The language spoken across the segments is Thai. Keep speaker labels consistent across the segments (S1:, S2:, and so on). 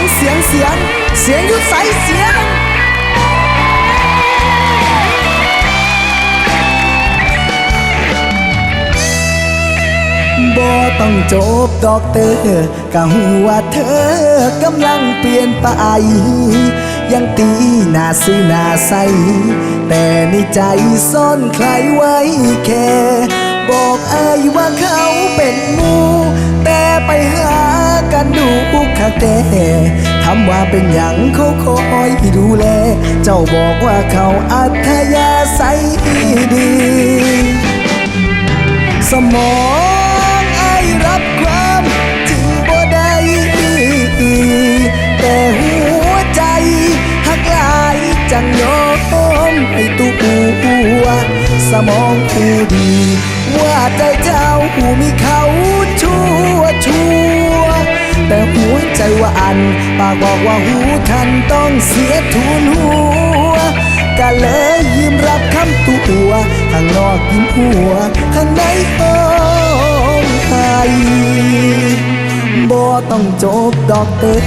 S1: งเสียงเสียง เสียงยุดใสเสียงบ่ต้องจบดอกเตอร์ก็หูว่าเธอกำลังเปลี่ยนไป ยังตีหน้าซื้อหน้าใส แต่ในใจซ่อนใครไว้แค่ บอกอายว่าเขา ข้างแต่ทำว่าเป็นอย่างเขาคอยดูแล เจ้าบอกว่าเขาอัธยาศัยดี สมองไอรับความจริงบ่ได้แต่หัวใจหักลายจังยอมให้ตัวสมองผู้ดี ว่าใจเจ้าผู้มีเขา น ปากบอกว่าหูทันต้องเสียทุนหัวก็เลยยิ้มรับคำตัวข้างนอกยิ้มหัว ข้างในห้องไห้บ่ต้องจบดอกเตอร์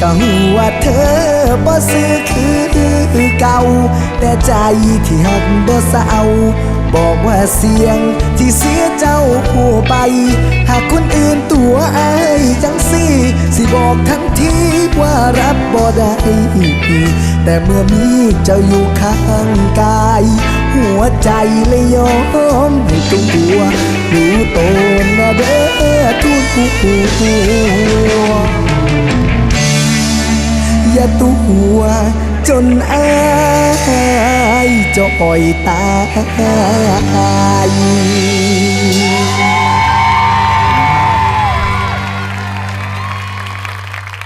S1: ก็หูว่าเธอบ่ซื้อคือเก่า แต่ใจที่หักบ่เศร้าบอกว่าเสียงที่เสียเจ้าผู้ไป หากคนอื่นตัวอายจังสิสิบอกทันทีว่า รับบ่ได้แต่เมื่อมีเจ้าอยู่ข้างกาย หัวใจเลยยอมให้ตัวรู้ตนนะเด้อทุกหัวอย่าตัวจนอายจอยตาย